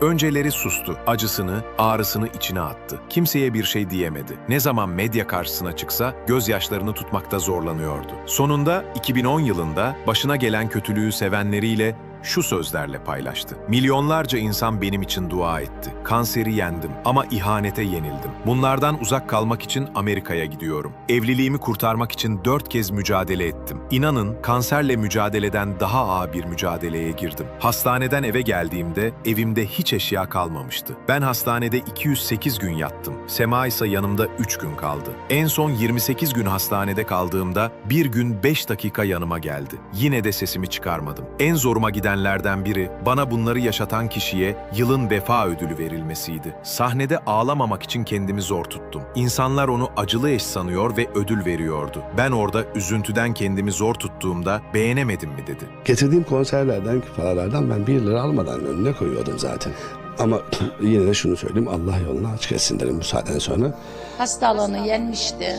Önceleri sustu, acısını, ağrısını içine attı. Kimseye bir şey diyemedi. Ne zaman medya karşısına çıksa gözyaşlarını tutmakta zorlanıyordu. Sonunda 2010 yılında başına gelen kötülüğü sevenleriyle şu sözlerle paylaştı. Milyonlarca insan benim için dua etti. Kanseri yendim ama ihanete yenildim. Bunlardan uzak kalmak için Amerika'ya gidiyorum. Evliliğimi kurtarmak için dört kez mücadele ettim. İnanın kanserle mücadeleden daha ağır bir mücadeleye girdim. Hastaneden eve geldiğimde evimde hiç eşya kalmamıştı. Ben hastanede 208 gün yattım. Sema ise yanımda 3 gün kaldı. En son 28 gün hastanede kaldığımda bir gün 5 dakika yanıma geldi. Yine de sesimi çıkarmadım. En zoruma gidenlerden biri bana bunları yaşatan kişiye yılın vefa ödülü verilmesiydi. Sahnede ağlamamak için kendimi zor tuttum. İnsanlar onu acılı eş sanıyor ve ödül veriyordu. Ben orada üzüntüden kendimi zor tuttuğumda beğenemedim mi dedi. Getirdiğim konserlerden, paralardan ben bir lira almadan önüne koyuyordum zaten. Ama yine de şunu söyleyeyim, Allah yolunu açık etsin derim bu saatten sonra. Hastalığını yenmişti.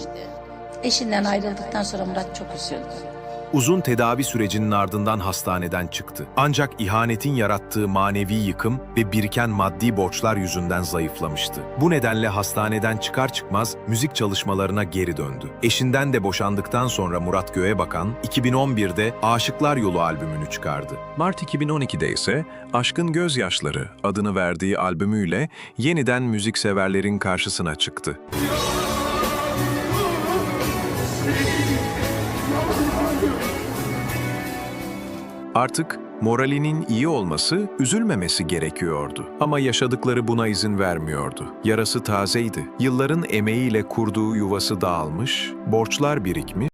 Eşinden ayrıldıktan sonra Murat çok üzüldü. Uzun tedavi sürecinin ardından hastaneden çıktı. Ancak ihanetin yarattığı manevi yıkım ve biriken maddi borçlar yüzünden zayıflamıştı. Bu nedenle hastaneden çıkar çıkmaz müzik çalışmalarına geri döndü. Eşinden de boşandıktan sonra Murat Göğebakan, 2011'de Aşıklar Yolu albümünü çıkardı. Mart 2012'de ise Aşkın Gözyaşları adını verdiği albümüyle yeniden müzikseverlerin karşısına çıktı. Artık moralinin iyi olması, üzülmemesi gerekiyordu. Ama yaşadıkları buna izin vermiyordu. Yarası tazeydi. Yılların emeğiyle kurduğu yuvası dağılmış, borçlar birikmiş,